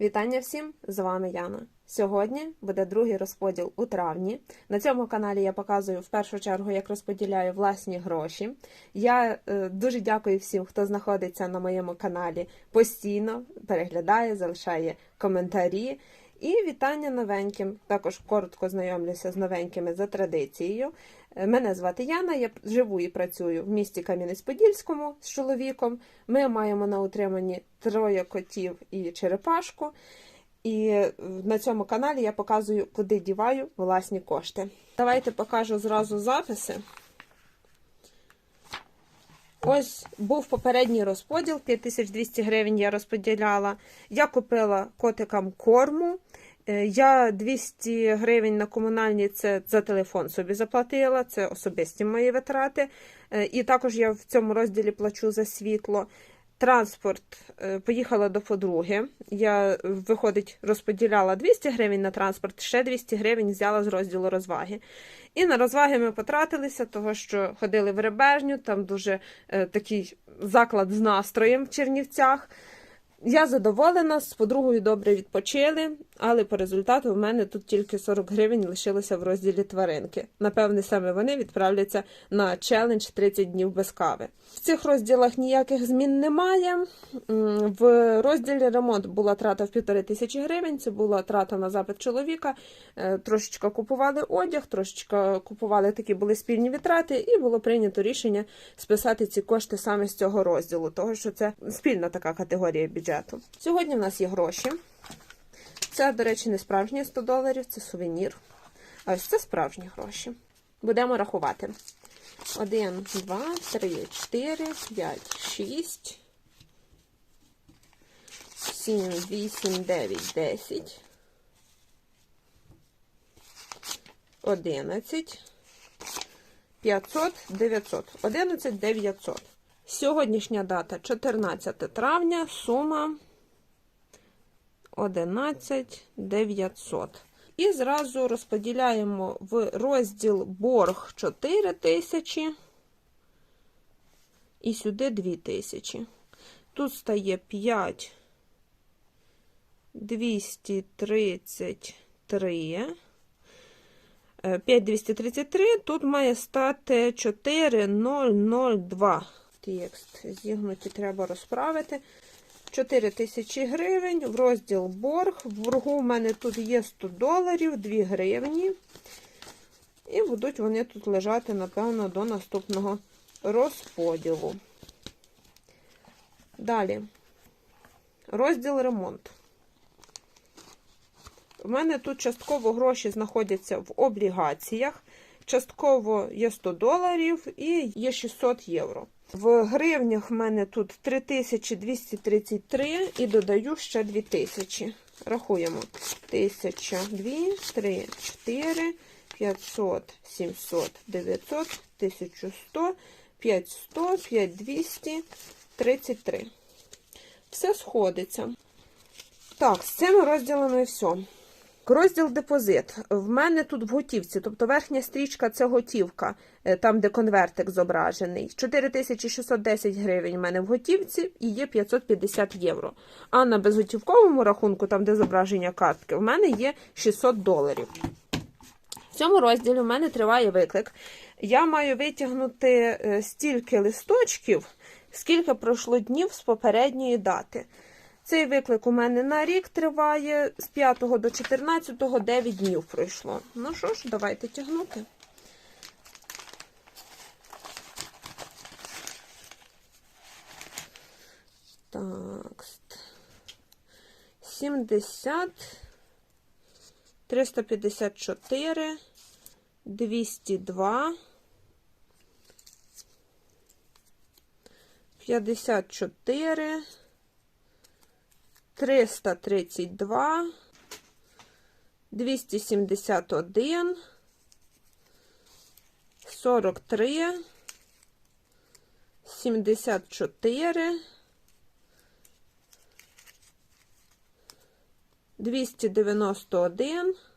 Вітання всім! З вами Яна. Сьогодні буде другий розподіл у травні. На цьому каналі я показую в першу чергу, як розподіляю власні гроші. Я е, дуже дякую всім, хто знаходиться на моєму каналі постійно, переглядає, залишає коментарі. І вітання новеньким. Також коротко знайомлюся з новенькими за традицією. Е, Мене звати Яна, я живу і працюю в місті Кам'янець-Подільському з чоловіком. Ми маємо на утриманні троє котів і черепашку. І е, на цьому каналі я показую, куди діваю власні кошти. Давайте покажу зразу записи. Ось був попередній розподіл, 5200 гривень я розподіляла. Я купила котикам корму. Е, Я 200 гривень на комунальні це за телефон собі заплатила, це особисті мої витрати. Е, І також я в цьому розділі плачу за світло. Транспорт е, поїхала до подруги. Я, виходить, розподіляла 200 гривень на транспорт, ще 200 гривень взяла з розділу розваги. І на розваги ми потратилися, того що ходили в Ребежню, там дуже такий заклад з настроєм в Чернівцях. Я задоволена, з подругою добре відпочили, але по результату в мене тут тільки 40 гривень лишилося в розділі тваринки. Напевне, саме вони відправляться на челендж 30 днів без кави. В цих розділах ніяких змін немає. В розділі ремонт була трата в півтори тисячі гривень. Це була трата на запит чоловіка. Е, Трошечка купували одяг, трошечка купували такі були спільні витрати, і було прийнято рішення списати ці кошти саме з цього розділу, того що це спільна така категорія бюджету. Сьогодні в нас є гроші. Це, до речі, не справжні 100 доларів, це сувенір. А ось це справжні гроші. Будемо рахувати. 1, 2, 3, 4, 5, 6, 7, 8, 9, 10, 11, 500, 900. 11 900. Сьогоднішня дата 14 травня, сума 11 900. І зразу розподіляємо в розділ борг 4 тисячі і сюди 2 тисячі. Тут стає 5 233. 5233, тут має стати 4002. Текст зігнуті треба розправити. 4 тисячі гривень в розділ борг. В боргу в мене тут є 100 доларів, 2 гривні. І будуть вони тут лежати, напевно, до наступного розподілу. Далі. Розділ ремонт. У мене тут частково гроші знаходяться в облігаціях. Частково є 100 доларів і є 600 євро. В гривнях в мене тут 3233 і додаю ще 2000. Рахуємо. 1000, 2, 3, 4, 500, 700, 900, 1100, 500, 5200, 33. Все сходиться. Так, з цими розділами все. Розділ депозит. В мене тут в готівці, тобто верхня стрічка це готівка, е, там, де конвертик зображений. 4610 гривень в мене в готівці і є 550 євро. А на безготівковому рахунку, там, де зображення картки, в мене є 600 доларів. В цьому розділі в мене триває виклик. Я маю витягнути е, стільки листочків, скільки пройшло днів з попередньої дати. Цей виклик у мене на рік триває з 5 до 14, 9 днів пройшло. Ну що ж, давайте тягнути. Так. 70, 354, 202, 54, 332, 271, 43, 74, 291.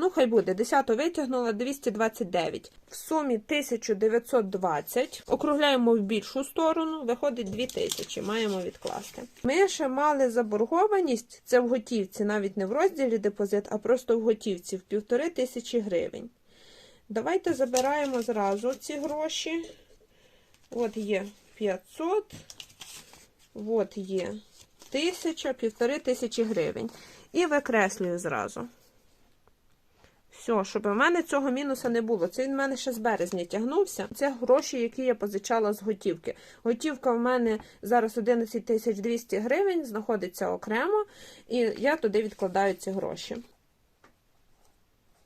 Ну, хай буде. 10 витягнула 229. В сумі 1920. Округляємо в більшу сторону, виходить 2000. Маємо відкласти. Ми ще мали заборгованість, це в готівці, навіть не в розділі депозит, а просто в готівці в півтори тисячі гривень. Давайте забираємо зразу ці гроші. От є 500, от є 1000, півтори тисячі гривень. І викреслюю зразу. Все, щоб у мене цього мінуса не було. Це він в мене ще з березня тягнувся. Це гроші, які я позичала з готівки. Готівка в мене зараз 11 тисяч 200 гривень, знаходиться окремо, і я туди відкладаю ці гроші.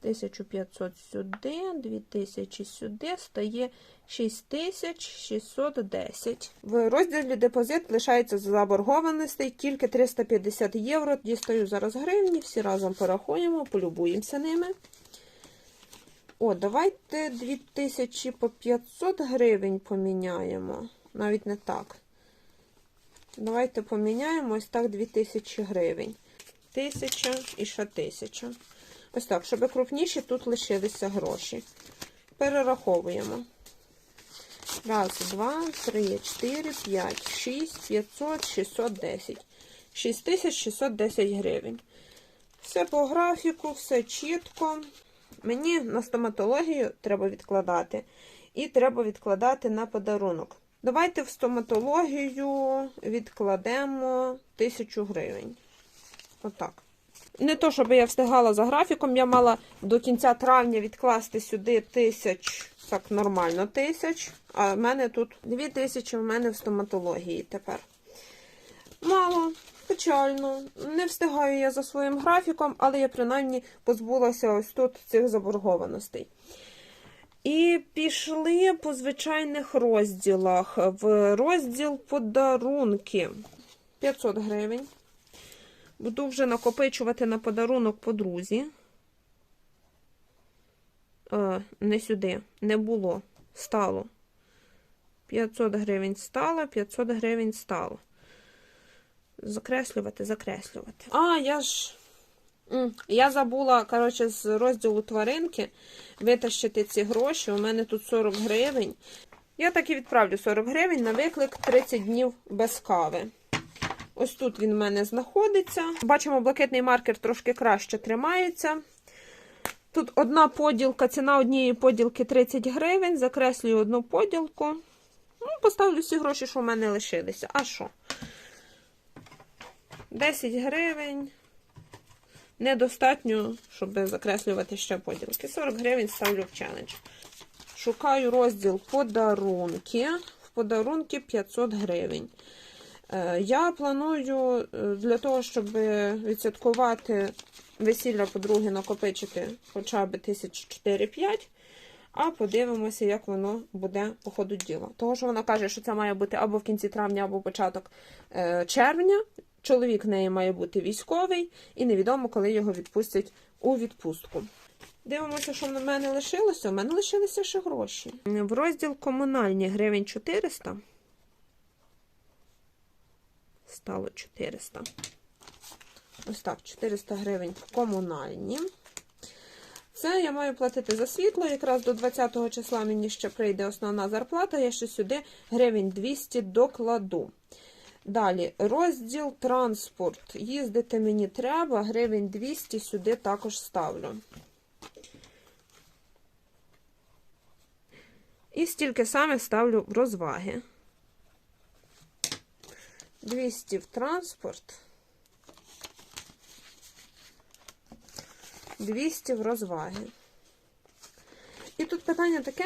1500 сюди, 2000 сюди, стає 6610. В розділі депозит лишається заборгованостей тільки 350 євро. Дістаю зараз гривні, всі разом порахуємо, полюбуємося ними. О, давайте 2000 по 500 гривень поміняємо. Навіть не так. Давайте поміняємо ось так 2000 гривень. 1000 і ще 1000. Ось так, щоб крупніші тут лишилися гроші. Перераховуємо. Раз, два, три, чотири, п'ять, шість, п'ятсот, шістсот десять. Шість тисяч шістсот десять гривень. Все по графіку, все чітко. Мені на стоматологію треба відкладати. І треба відкладати на подарунок. Давайте в стоматологію відкладемо тисячу гривень. Отак. Не то, щоб я встигала за графіком, я мала до кінця травня відкласти сюди тисяч, так нормально тисяч, а в мене тут дві тисячі в мене в стоматології тепер. Мало, печально. Не встигаю я за своїм графіком, але я принаймні позбулася ось тут цих заборгованостей. І пішли по звичайних розділах. В розділ подарунки 500 гривень. Буду вже накопичувати на подарунок подрузі. Е, не сюди, не було. Стало. 500 гривень стало, 500 гривень стало. Закреслювати, закреслювати. А, я ж. Я забула, коротше, з розділу тваринки витащити ці гроші. У мене тут 40 гривень. Я так і відправлю 40 гривень на виклик 30 днів без кави. Ось тут він в мене знаходиться. Бачимо, блакитний маркер трошки краще тримається. Тут одна поділка, ціна однієї поділки 30 гривень. Закреслюю одну поділку. Ну, поставлю всі гроші, що в мене лишилися. А що? 10 гривень. Недостатньо, щоб закреслювати ще поділки. 40 гривень ставлю в челендж. Шукаю розділ подарунки. В подарунки 500 гривень. Е, Я планую е, для того, щоб відсвяткувати весілля подруги, накопичити хоча б 1004-5, а подивимося, як воно буде по ходу діла. Того, що вона каже, що це має бути або в кінці травня, або початок е, червня. Чоловік в неї має бути військовий, і невідомо, коли його відпустять у відпустку. Дивимося, що в мене лишилося. У мене лишилися ще гроші. В розділ комунальні гривень 400 стало 400. Ось так, 400 гривень комунальні. Це я маю платити за світло. Якраз до 20 числа мені ще прийде основна зарплата. Я ще сюди гривень 200 докладу. Далі, розділ транспорт. Їздити мені треба, гривень 200 сюди також ставлю. І стільки саме ставлю в розваги. 200 в транспорт. 200 в розваги. І тут питання таке: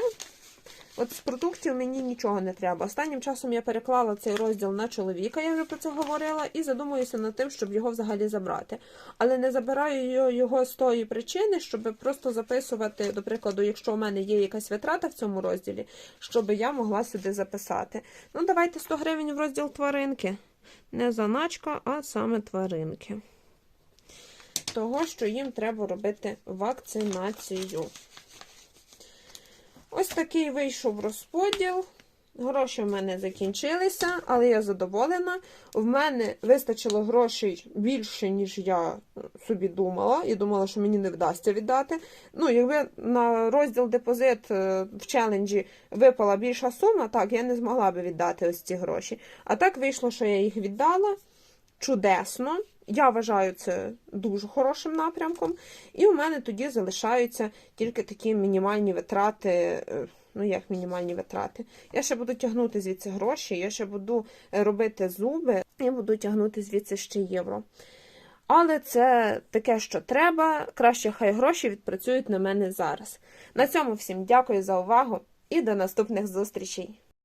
от з продуктів мені нічого не треба. Останнім часом я переклала цей розділ на чоловіка, я вже про це говорила, і задумуюся над тим, щоб його взагалі забрати. Але не забираю його з тої причини, щоб просто записувати, до прикладу, якщо у мене є якась витрата в цьому розділі, щоб я могла сюди записати. Ну, давайте 100 гривень в розділ тваринки. Не заначка, а саме тваринки. Того, що їм треба робити вакцинацію. Ось такий вийшов розподіл. Гроші в мене закінчилися, але я задоволена. В мене вистачило грошей більше, ніж я собі думала, і думала, що мені не вдасться віддати. Ну, якби на розділ депозит е, в челенджі випала більша сума, так, я не змогла би віддати ось ці гроші. А так вийшло, що я їх віддала чудесно. Я вважаю це дуже хорошим напрямком. І у мене тоді залишаються тільки такі мінімальні витрати. е, Ну, як мінімальні витрати. Я ще буду тягнути звідси гроші, я ще буду е, робити зуби, і буду тягнути звідси ще євро. Але це таке, що треба. Краще хай гроші відпрацюють на мене зараз. На цьому всім дякую за увагу і до наступних зустрічей!